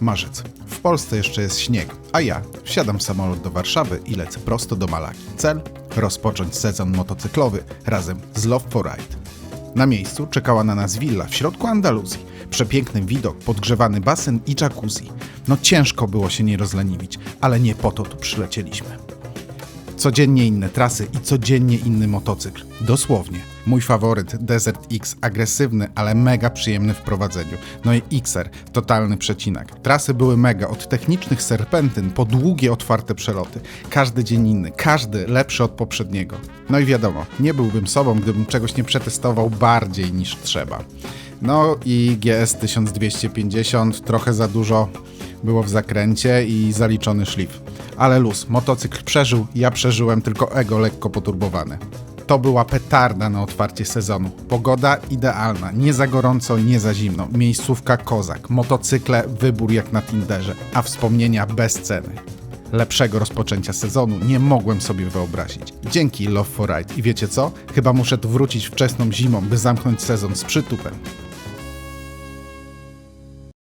Marzec. W Polsce jeszcze jest śnieg, a ja wsiadam w samolot do Warszawy i lecę prosto do Malagi. Cel? Rozpocząć sezon motocyklowy razem z Love for Ride. Na miejscu czekała na nas willa w środku Andaluzji. Przepiękny widok, podgrzewany basen i jacuzzi. No ciężko było się nie rozleniwić, ale nie po to tu przylecieliśmy. Codziennie inne trasy i codziennie inny motocykl. Dosłownie. Mój faworyt Desert X, agresywny, ale mega przyjemny w prowadzeniu. No i XR, totalny przecinak. Trasy były mega, od technicznych serpentyn po długie, otwarte przeloty. Każdy dzień inny, każdy lepszy od poprzedniego. No i wiadomo, nie byłbym sobą, gdybym czegoś nie przetestował bardziej niż trzeba. No i GS 1250, trochę za dużo było w zakręcie i zaliczony szlif. Ale luz, motocykl przeżył, ja przeżyłem, tylko ego lekko poturbowane. To była petarda na otwarcie sezonu. Pogoda idealna, nie za gorąco, nie za zimno. Miejscówka kozak, motocykle wybór jak na Tinderze, a wspomnienia bez ceny. Lepszego rozpoczęcia sezonu nie mogłem sobie wyobrazić. Dzięki Love for Ride. I wiecie co? Chyba muszę tu wrócić wczesną zimą, by zamknąć sezon z przytupem.